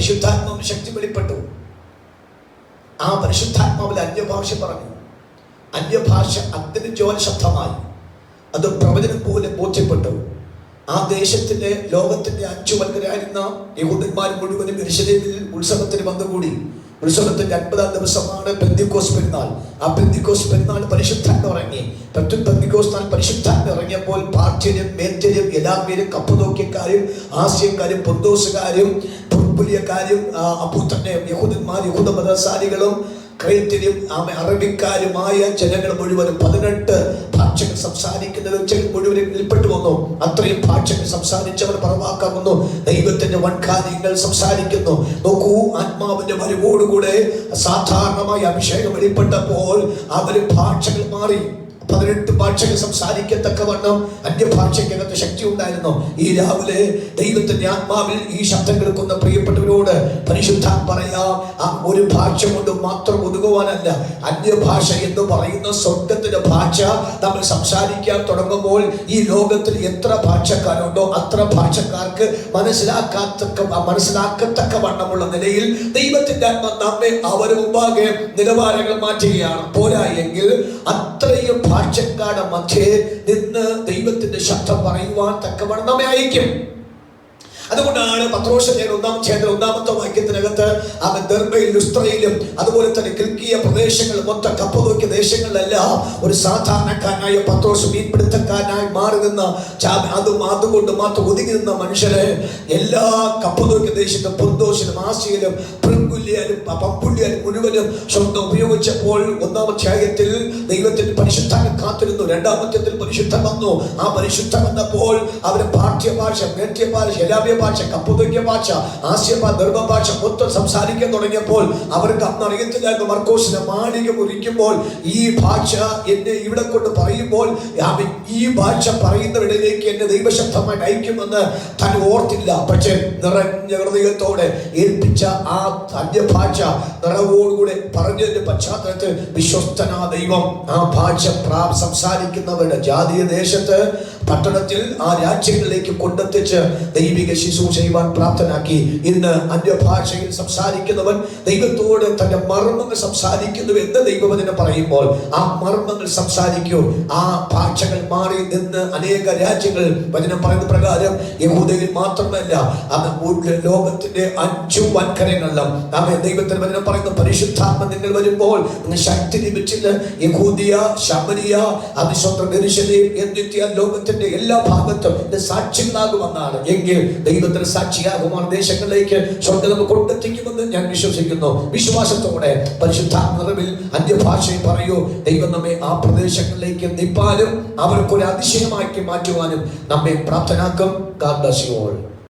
പരിശുദ്ധാത്മാവിന് ശക്തി വെളിപ്പെട്ടു. ആ പരിശുദ്ധാത്മാവിൽ അന്യഭാഷ പറഞ്ഞു. അന്യഭാഷ അഗ്നിജ്വാല ശബ്ദമായി അത് പ്രവചനം പോലെ ബോധ്യപ്പെട്ടു. ആ ദേശത്തിന്റെ ലോകത്തിന്റെ അഞ്ചു വൽക്കരായിരുന്ന യഹൂദന്മാർ മുഴുവനും എരുശലേമിൽ ഉത്സവത്തിന് വന്നുകൂടി. ഉത്സവത്തിന്റെ അൻപതാം ദിവസമാണ് പെന്തിക്കോസ് പെരുന്നാൾ. ആ പെന്തിക്കോസ് പെരുന്നാൾ പരിശുദ്ധാൻ ഇറങ്ങി പ്രത്യുൽ പെന്തിക്കോസ് നാൾ പരിശുദ്ധാൻ ഇറങ്ങിയപ്പോൾ പാർട്ടിയും മേറ്റരും എല്ലാവരും കപ്പതോക്കിയക്കാരും ആസ്യക്കാരും പൊന്തോസുകാരും പുൽപ്പുലിയക്കാരും കാര്യം അപ്പോൾ തന്നെ യഹൂദന്മാർ യഹൂദ മതസാരികളും ആമ അറബിക്കാരുമായ ജനങ്ങൾ മുഴുവനും പതിനെട്ട് ഭാഷകൾ സംസാരിക്കുന്നത് ചില മുഴുവനും ഉൾപ്പെട്ടു വന്നു. അത്രയും ഭാഷകൾ സംസാരിച്ചവർ പറവാക്കാവുന്നു. ദൈവത്തിന്റെ വൻകാര്യങ്ങൾ സംസാരിക്കുന്നു. നോക്കൂ ആത്മാവിന്റെ വരവോടുകൂടെ സാധാരണമായി അഭിഷേകം വെളിപ്പെട്ടപ്പോൾ അവർ ഭാഷകൾ മാറി. പതിനെട്ട് ഭാഷകൾ സംസാരിക്കത്തക്കവണ്ണം അന്യഭാഷയ്ക്കകത്ത് ശക്തി ഉണ്ടായിരുന്നു ഈ രാവിലെ ദൈവത്തിന്റെ ആത്മാവിൽ ഈ ശബ്ദം കേൾക്കുന്ന പ്രിയപ്പെട്ടവരോട് പരിശുദ്ധ പറയാം. ആ ഒരു ഭാഷ കൊണ്ട് മാത്രം ഒതുങ്ങുവാനല്ല അന്യഭാഷ എന്ന് പറയുന്ന സ്വർഗത്തിന്റെ ഭാഷ നമ്മൾ സംസാരിക്കാൻ തുടങ്ങുമ്പോൾ ഈ ലോകത്തിൽ എത്ര ഭാഷക്കാരുണ്ടോ അത്ര ഭാഷക്കാർക്ക് മനസ്സിലാക്കാത്തക്ക മനസ്സിലാക്കത്തക്ക വണ്ണമുള്ള നിലയിൽ ദൈവത്തിന്റെ ആത്മ നമ്മെ അവർ മുമ്പാകെ നിലവാരങ്ങൾ മാറ്റുകയാണ്. പോരാ എങ്കിൽ അത്രയും ഭാഷക്കാരുടെ മധ്യേ നിന്ന് ദൈവത്തിന്റെ ശബ്ദം പറയുവാൻ തക്കവണ്ണം നമ്മെ അയക്കും അതുകൊണ്ടാണ് പത്രോഷ ഒന്നാം ഛേദം ഒന്നാമത്തെ വാക്യത്തിനകത്ത് അവൻ ദർബയിൽ ലുസ്ത്രയിലും അതുപോലെ തന്നെ കിൽക്കിയ പ്രദേശങ്ങൾ മൊത്ത കപ്പതോക്കിയ ദേശങ്ങളിലെല്ലാം ഒരു സാധാരണക്കാരനായ പത്രോസ് മീൻപിടുത്തക്കാരനായി മാറി നിന്ന് അതും അതുകൊണ്ട് മാത്രം ഒതുങ്ങി നിന്ന മനുഷ്യരെ എല്ലാ കപ്പതോക്കിയ ദേശത്തും പൊന്തോസിലും ആസിയിലും പ്രിങ്കുല്യാലും പമ്പുല്യാലും മുഴുവനും സ്വന്തം ഉപയോഗിച്ചപ്പോൾ ഒന്നാമധ്യായത്തിൽ ദൈവത്തിൽ പരിശുദ്ധനെ കാത്തിരുന്നു രണ്ടാമധ്യത്തിൽ പരിശുദ്ധ വന്നു. ആ പരിശുദ്ധ വന്നപ്പോൾ അവരെ പാഠ്യ ഭാഷ എല്ലാവ്യ ഭാഷ ശലാഭ്യ ഭാഷ ആസ്യ ധർമ്മ ഭാഷ മൊത്തം സംസാരിക്കാൻ തുടങ്ങിയപ്പോൾ അവർക്ക് അന്ന് അറിയത്തില്ലായിരുന്നു മർക്കോസിനെ മാളിക മുറിക്കുമ്പോൾ ഈ ഭാഷ എന്നെ ഇവിടെ കൊണ്ട് പറയുമ്പോൾ ഈ ഭാഷ പറയുന്നവരിലേക്ക് എന്നെ ദൈവശബ്ദമായി അയക്കുമെന്ന് താൻ ഓർത്തില്ല. പക്ഷെ നിറഞ്ഞ ഹൃദയത്തോടെ ഏൽപ്പിച്ച ആ അന്യഭാഷ നിറവോടുകൂടെ പറഞ്ഞതിന്റെ പശ്ചാത്തലത്തിൽ വിശ്വസ്തനാ ദൈവം ആ ഭാഷ പ്രാ സംസാരിക്കുന്നവരുടെ ജാതീയ ദേശത്ത് പട്ടണത്തിൽ ആ രാജ്യങ്ങളിലേക്ക് കൊണ്ടെത്തിച്ച് ദൈവിക ശിശു ചെയ്യുവാൻ പ്രാപ്തനാക്കി. ഇന്ന് അന്യഭാഷയിൽ സംസാരിക്കുന്നവൻ ദൈവത്തോട് തന്റെ മർമ്മങ്ങൾ സംസാരിക്കുന്നു എന്ന് ദൈവവചനം പറയുമ്പോൾ ആ മർമ്മങ്ങൾ സംസാരിക്കൂ. ആ ഭാഷകൾ മാറി നിന്ന് അനേക രാജ്യങ്ങൾ വചനം പറയുന്ന പ്രകാരം യഹൂദയിൽ മാത്രമല്ല മുഴുവൻ ലോകത്തിന്റെ അഞ്ചു വൻകരങ്ങളിലും. അവൻ ദൈവത്തിന് വചനം പറയുന്ന പരിശുദ്ധാത്മ നിങ്ങൾ വരുമ്പോൾ ശക്തി ലഭിച്ചില്ല. യഹൂദിയ ശബരിയ അതിസ്വന്തം എന്നിത്യ ലോകത്തിന്റെ എല്ലാ ഭാഗത്തും ഇത് സാക്ഷ്യമാകുമെന്നാണ് എങ്കിൽ ദൈവത്തിന് സാക്ഷിയാകുമാർ ദേശങ്ങളിലേക്ക് നമുക്ക് കൊണ്ടെത്തിക്കുമെന്ന് ഞാൻ വിശ്വസിക്കുന്നു. വിശ്വാസത്തോടെ പരിശുദ്ധാത്മ നിറവിൽ അന്യഭാഷയിൽ പറയൂ ദൈവം നമ്മെ ആ പ്രദേശങ്ങളിലേക്ക് നിപ്പാനും അവർക്കൊരു അതിശയമാക്കി മാറ്റുവാനും നമ്മെ പ്രാപ്തനാക്കും. all.